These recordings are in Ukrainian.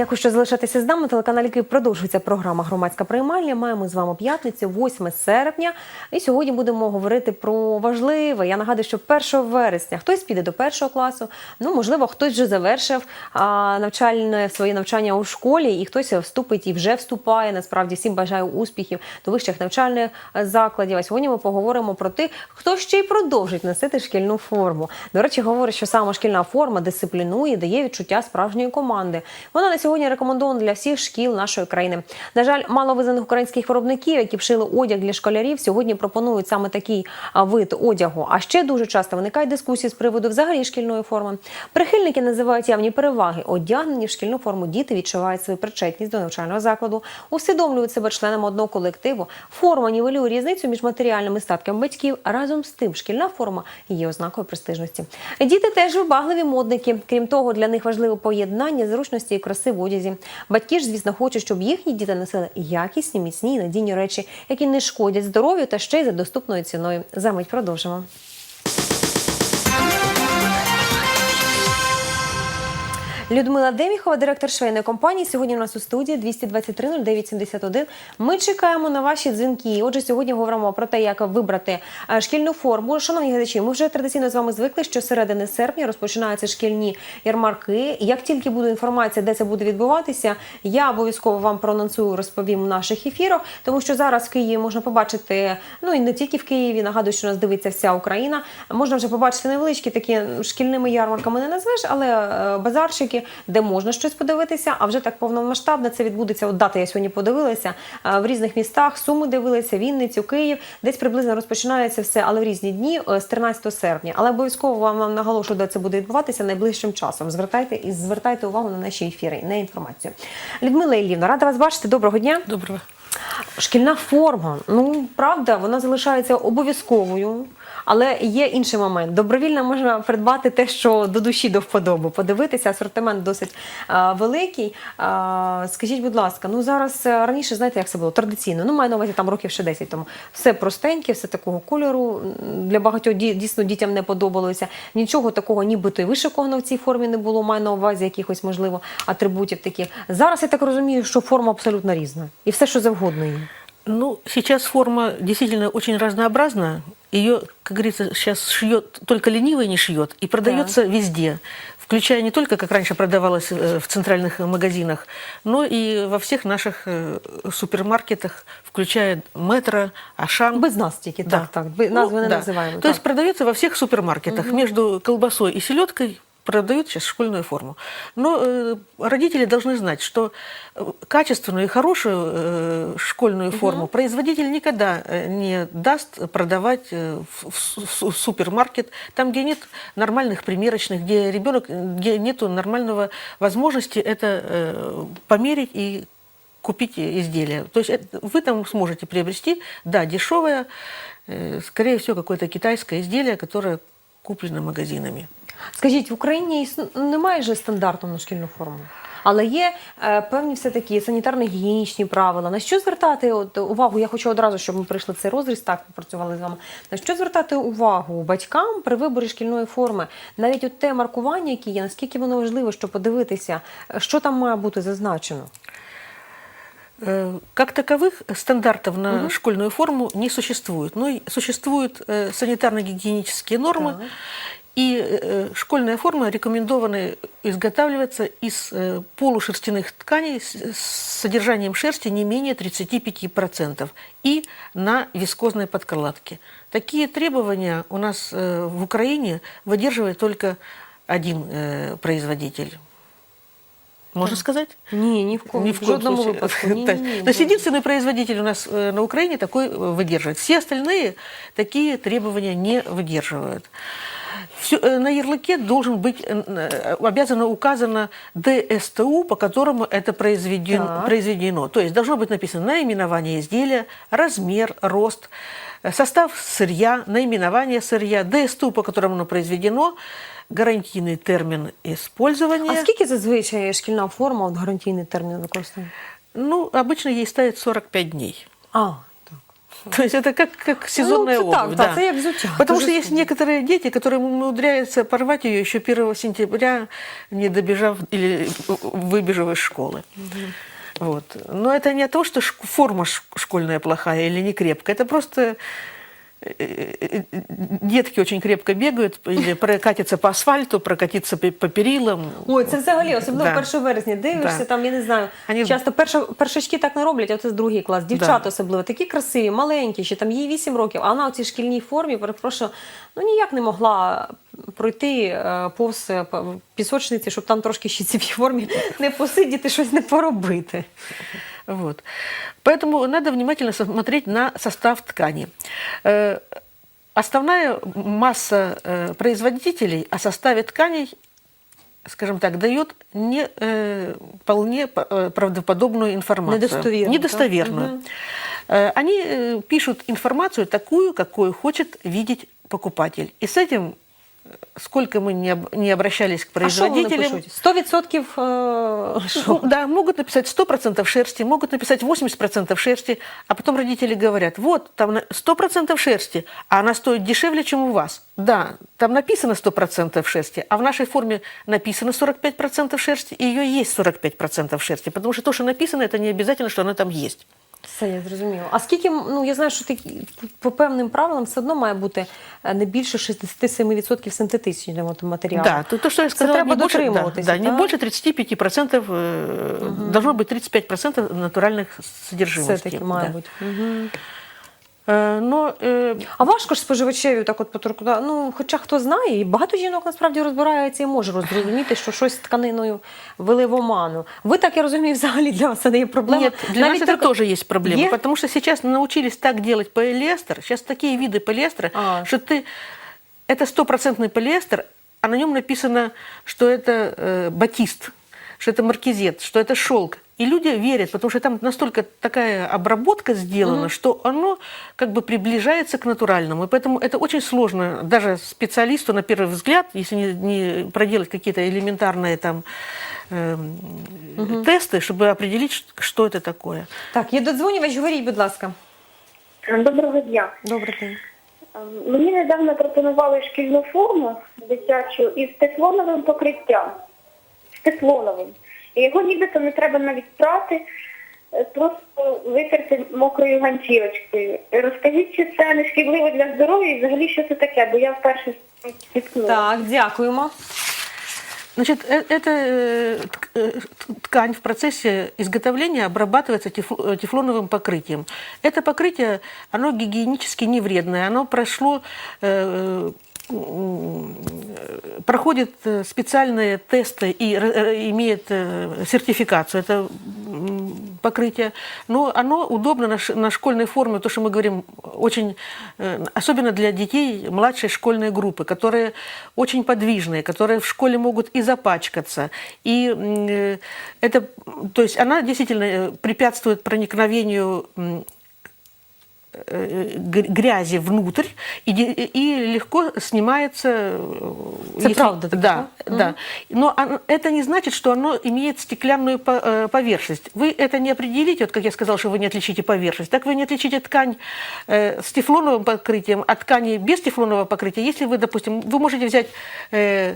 Дякую, що залишаєтеся з нами. Телеканалі Київ продовжується програма Громадська приймальня. Маємо з вами п'ятницю, 8 серпня. І сьогодні будемо говорити про важливе. Я нагадую, що 1 вересня хтось піде до першого класу. Ну можливо, хтось вже завершив а, навчальне своє навчання у школі, і хтось вступить і вже вступає. Насправді всім бажаю успіхів до вищих навчальних е, закладів. А сьогодні ми поговоримо про тих, хто ще й продовжить носити шкільну форму. До речі, говорить, що саме шкільна форма дисциплінує, дає відчуття справжньої команди. Вона на сьогодні рекомендована для всіх шкіл нашої країни. На жаль, мало визнаних українських виробників, які вшили одяг для школярів, сьогодні пропонують саме такий вид одягу. А ще дуже часто виникають дискусії з приводу взагалі шкільної форми. Прихильники називають явні переваги. Одягнені в шкільну форму діти відчувають свою причетність до навчального закладу, усвідомлюють себе членами одного колективу. Форма нівелює різницю між матеріальними статками батьків. Разом з тим, шкільна форма є ознакою престижності. Діти теж вибагливі модники. Крім того, для них важливе поєднання зручності і краси в одязі. Батьки ж, звісно, хочуть, щоб їхні діти носили якісні, міцні і надійні речі, які не шкодять здоров'ю та ще й за доступною ціною. Замить продовжимо. Людмила Деміхова, директор швейної компанії. Сьогодні у нас у студії 223 09 71. Ми чекаємо на ваші дзвінки. Отже, сьогодні говоримо про те, як вибрати е, шкільну форму. Шановні глядачі, ми вже традиційно з вами звикли, що середини серпня розпочинаються шкільні ярмарки. Як тільки буде інформація, де це буде відбуватися, я обов'язково вам проанонсую, розповім у наших ефірах, тому що зараз в Києві можна побачити, ну і не тільки в Києві. Нагадую, що нас дивиться вся Україна. Можна вже побачити невеличкі такі шкільними ярмарками не назвеш, але е, де можна щось подивитися. А вже так повномасштабно це відбудеться. От дати я сьогодні подивилася е, в різних містах. Суми дивилися, Вінницю, Київ. Десь приблизно розпочинається все, але в різні дні е, з 13 серпня. Але обов'язково вам, вам наголошую, де це буде відбуватися найближчим часом. Звертайте і звертайте увагу на наші ефіри, на інформацію. Людмила Іллівна, рада вас бачити. Доброго дня. Доброго. Шкільна форма, ну правда, вона залишається обов'язковою, але є інший момент. Добровільно можна придбати те, що до душі до вподоби. Подивитися, асортимент досить а, великий. А, скажіть, будь ласка, ну зараз раніше знаєте, як це було традиційно. Ну, маю на увазі там років ще 10 тому. Все простеньке, все такого кольору. Для багатьох ді- дійсно дітям не подобалося. Нічого такого, нібито і вишикованого в цій формі не було. Маю на увазі якихось можливо атрибутів таких. Зараз я так розумію, що форма абсолютно різна, і все, що завгодно є. Ну, сейчас форма действительно очень разнообразна Ее, как говорится, сейчас шьет только ленивый не шьет и продается везде, включая не только, как раньше продавалось э, в центральных магазинах, но и во всех наших э, супермаркетах, включая Метро, Ашан. Без нас тільки, Да. так, так. Без- Назви Ну, не да. називаємо. То так. есть продается во всех супермаркетах. Между колбасой и селедкой продают сейчас школьную форму. Но э, родители должны знать, что э, качественную и хорошую э, школьную форму производитель никогда э, не даст продавать э, в, в в су- супермаркет, там, где нет нормальных примерочных, где ребенок, где нету нормального возможности это э, померить и купить изделие. То есть это- вы там сможете приобрести, да, дешевое, э, скорее всего, какое-то китайское изделие, которое куплено магазинами. Скажіть, в Україні існу- немає же стандарту на шкільну форму. Але є е, певні все такі санітарно-гігієнічні правила. На що звертати от, увагу? Я хочу одразу, щоб ми прийшли в цей розріз, так попрацювали з вами. На що звертати увагу батькам при виборі шкільної форми? Навіть от те маркування, яке є, наскільки воно важливо, щоб подивитися, е, що там має бути зазначено? Э, Как таковых стандартов на школьную форму не существует. Но и существуют э, санитарно-гигиенические нормы, Так. и э, школьная форма рекомендована изготавливаться из э, полушерстяных тканей с с содержанием шерсти не менее 35% и на вискозной подкладке. Такие требования у нас э, в Украине выдерживает только один э, производитель. Можно сказать? Ні, ні в кому Ни в в коем жодному случае. випадку. Ні, ні, Да. ні, То есть единственный производитель у нас э, на Украине такой э, выдерживает. Все остальные такие требования не выдерживают. Всё, э, на ярлыке должен быть э, э, обязано указано ДСТУ, по которому это произведено, Так. произведено. То есть должно быть написано наименование изделия, размер, рост, э, состав сырья, наименование сырья, ДСТУ, по которому оно произведено, гарантийный термин использования. А скільки зазвичай шкільна форма, от гарантійний термін використання? Ну, обычно ей ставят 45 дней. А, так. То есть это как, как сезонная Ну, це так, обувь. так, да. це як взуття, Потому дуже что есть схоже. некоторые дети, которые умудряются порвать ее еще 1 сентября, не добежав или выбежав из школы. Вот. Но это не то, что шк- форма ш- школьная плохая или не крепкая. Это просто детки очень крепко бегают или прокатятся по асфальту, прокатиться по перилам. Ой, це взагалі, особливо Да. 1 вересня. Дивишся, Да. там, я не знаю, Ані- часто перша, першачки так не роблять, а це другий клас. Дівчата Да. особливо, такі красиві, маленькі, ще там їй 8 років, а вона у цій шкільній формі, перепрошую, ну ніяк не могла пройти е, повз е, пісочниці, щоб там трошки ще цій формі не посидіти, щось не поробити. Вот. Поэтому надо внимательно смотреть на состав ткани. Э, Основная масса э, производителей о составе тканей, скажем так, дает не э, вполне правдоподобную информацию. Недостоверную, да? Недостоверную. Э, Они пишут информацию такую, какую хочет видеть покупатель. И с этим, сколько мы не, об- не обращались к А производителям, пишуть? 100% е, що? ну, да, могут написать 100% шерсти, могут написать 80% шерсти, а потом родители говорят, вот, там на- 100% шерсти, а она стоит дешевле, чем у вас. Да, там написано 100% шерсти, а в нашей форме написано 45% шерсти, и ее есть 45% шерсти, потому что то, что написано, это не обязательно, что она там есть. Все, я зрозуміла. А скільки, ну я знаю, що такі по певним правилам все одно має бути е, не більше 67% синтетичного матеріалу. Да, то, то, что я Це сказала, треба не больше, да, дотримуватися, да, не так? больше 35%, э, должно быть 35% натуральных содержимостей. Все-таки має да. бути. Мгм. Э, Но э, А важко ж споживачеві так от поторкувати. Ну, хоча хто знає, і багато жінок насправді розбирається і може зрозуміти, що щось з тканиною вели в оману. Ви так я розумію, взагалі для вас це не є проблема. Нет, для Навіть нас это торк- тоже есть проблема, Е? потому что сейчас научились так делать полиэстер, сейчас такие виды полиэстера, А. что ты, это стопроцентный полиэстер, а на нем написано, что это э, батист, что это маркизет, что это шелк. И люди верят, потому что там настолько такая обработка сделана, что оно как бы приближается к натуральному. И поэтому это очень сложно даже специалисту на первый взгляд, если не, не проделать какие-то элементарные там эм, тесты, чтобы определить, ш- что это такое. Так, є додзвонювач, говоріть, будь ласка. Доброго дня. Добрий день. Ем, Мені недавно пропонували шкільну форму дитячу із тефлоновим покриттям. З тефлоновим. І його нібито не треба навіть прати, е, просто витерти мокрою ганчірочкою. Розкажіть, чи це не шкідливо для здоров'я і взагалі що це таке, бо я вперше зіткнула. Так, дякуємо. Значит, э- это э, тк- э, т- ткань в процессе изготовления обрабатывается тефл- э, тефлоновым покрытием. Это покрытие, оно гигиенически не вредное, оно прошло, э, м, э, проходит э, специальные тесты и э, имеет э, сертификацию. Это покрытие, но оно удобно на, школьной форме, то, что мы говорим, очень, э, особенно для детей младшей школьной группы, которые очень подвижные, которые в школе могут и запачкаться, и э, это, то есть она действительно э, препятствует проникновению э, грязи внутрь и, и легко снимается. э, Это правда так, Да, да. Но оно- это не значит, что оно имеет стеклянную по- э, поверхность. Вы это не определите, вот как я сказала, что вы не отличите поверхность. Так вы не отличите ткань э, с тефлоновым покрытием от ткани без тефлонового покрытия. Если вы, допустим, вы можете взять э,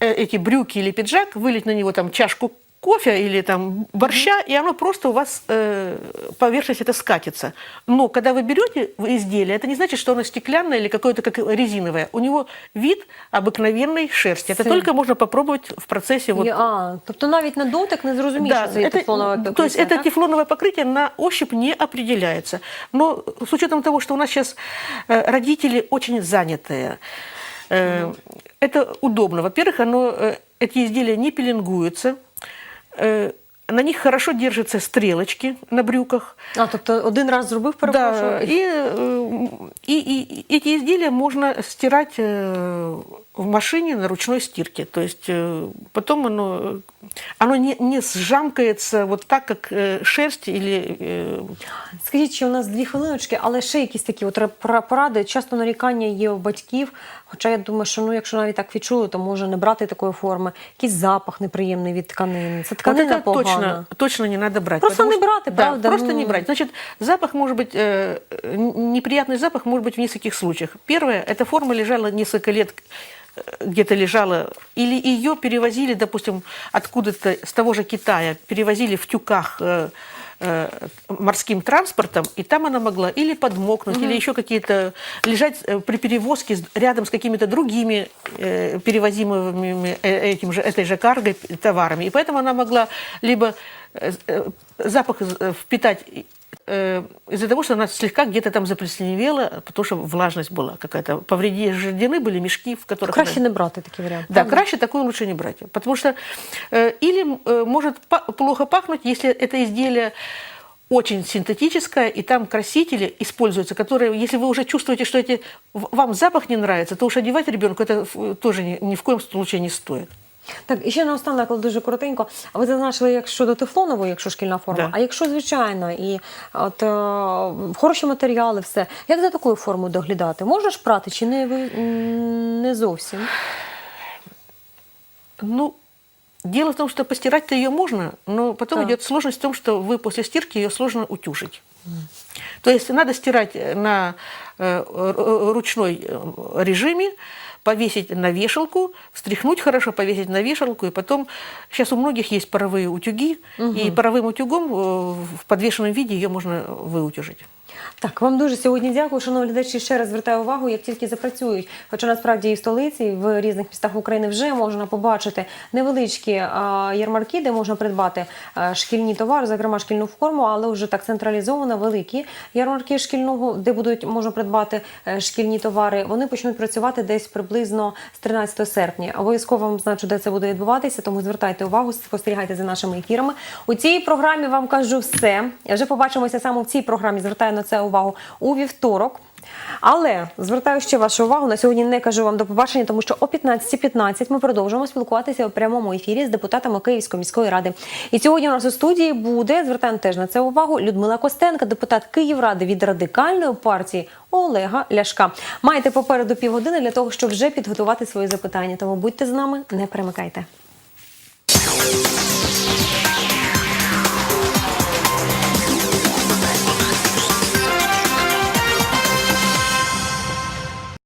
э, эти брюки или пиджак, вылить на него там чашку кофе или там борща, и оно просто у вас э, поверхность это скатится. Но когда вы берете в изделие, это не значит, что оно стеклянное или какое-то как резиновое. У него вид обыкновенной шерсти. Это Всё. только можно попробовать в процессе вот. Є- А, тобто навіть на дотик не зрозумієш, що це є это- тефлонове покриття. то есть это так? тефлоновое покрытие на ощупь не определяется. Но с учетом того, что у нас сейчас э, родители очень занятые, э, это удобно. Во-первых, оно, э, эти изделия не пеленгуются, э, на них хорошо держатся стрелочки на брюках. А, тобто один раз зробив, перепрошую. Да, и, э, и, и- и эти изделия можно стирать э, в машине на ручной стирке. То есть э, потом оно, э, оно не, не сжамкается вот так, как э, шерсть или э, Скажіть, що у нас дві хвилиночки, але ще якісь такі от ра- поради. Часто нарікання є у батьків. Хоча я думаю, що ну, якщо навіть так відчули, то може не брати такої форми. Якийсь запах неприємний від тканини. Це Вот тканина это погана. точно, точно не надо брать. Просто потому не что- брать, и да, правда, просто ну. не брать. Значит, запах может быть, э, н- неприятный запах может быть в нескольких случаях. Первое, эта форма лежала несколько лет э, где-то лежала, или ее перевозили, допустим, откуда-то с того же Китая, перевозили в тюках э, э, морским транспортом, и там она могла или подмокнуть, или еще какие-то лежать э, при перевозке рядом с какими-то другими э, перевозимыми э, этим же, этой же каргой товарами. И поэтому она могла либо э, э, запах э, впитать э, из-за того, что она слегка где-то там заплесневела, потому что влажность была какая-то. Повреждены были мешки, в которых Краще она- не брати такий варіант. да, правда? краще такое лучше не брать. Потому что э, или э, может плохо пахнуть, если это изделие очень синтетическое, и там красители используются, которые, если вы уже чувствуете, что эти, вам запах не нравится, то уж одевать ребенку это э, тоже ни, ни в коем случае не стоит. Так, і ще наостанок, але дуже коротенько. А Ви зазначили, як щодо тефлонової, якщо шкільна форма, Да. а якщо звичайна і от е, хороші матеріали, все. Як за такою формою доглядати? Можна ж прати чи не ви м, не зовсім? Ну, дело в том, что постирать-то ее можно, но потом Так. идет сложность в том, что вы после стирки ее сложно утюжить. То есть надо стирать на э, р- ручной э, режиме, повесить на вешалку, встряхнуть хорошо, повесить на вешалку, и потом... Сейчас у многих есть паровые утюги, и паровым утюгом э, в подвешенном виде ее можно выутюжить. Так, вам дуже сьогодні дякую. Шановні глядачі, ще раз звертаю увагу, як тільки запрацюють. Хоча насправді і в столиці, і в різних містах України вже можна побачити невеличкі ярмарки, де можна придбати а, шкільні товари, зокрема шкільну форму, але вже так централізовано великі ярмарки шкільного, де будуть можна придбати е, шкільні товари. Вони почнуть працювати десь приблизно з 13 серпня. Обов'язково вам значу, де це буде відбуватися, тому звертайте увагу, спостерігайте за нашими ефірами. У цій програмі вам кажу все. Вже побачимося саме в цій програмі. Звертаю на це увагу у вівторок. Але звертаю ще вашу увагу. На сьогодні не кажу вам до побачення, тому що о 15.15 ми продовжуємо спілкуватися у прямому ефірі з депутатами Київської міської ради. І сьогодні у нас у студії буде звертаємо теж на це увагу. Людмила Костенка, депутат Київради від радикальної партії Олега Ляшка. Маєте попереду півгодини для того, щоб вже підготувати свої запитання. Тому будьте з нами, не перемикайте.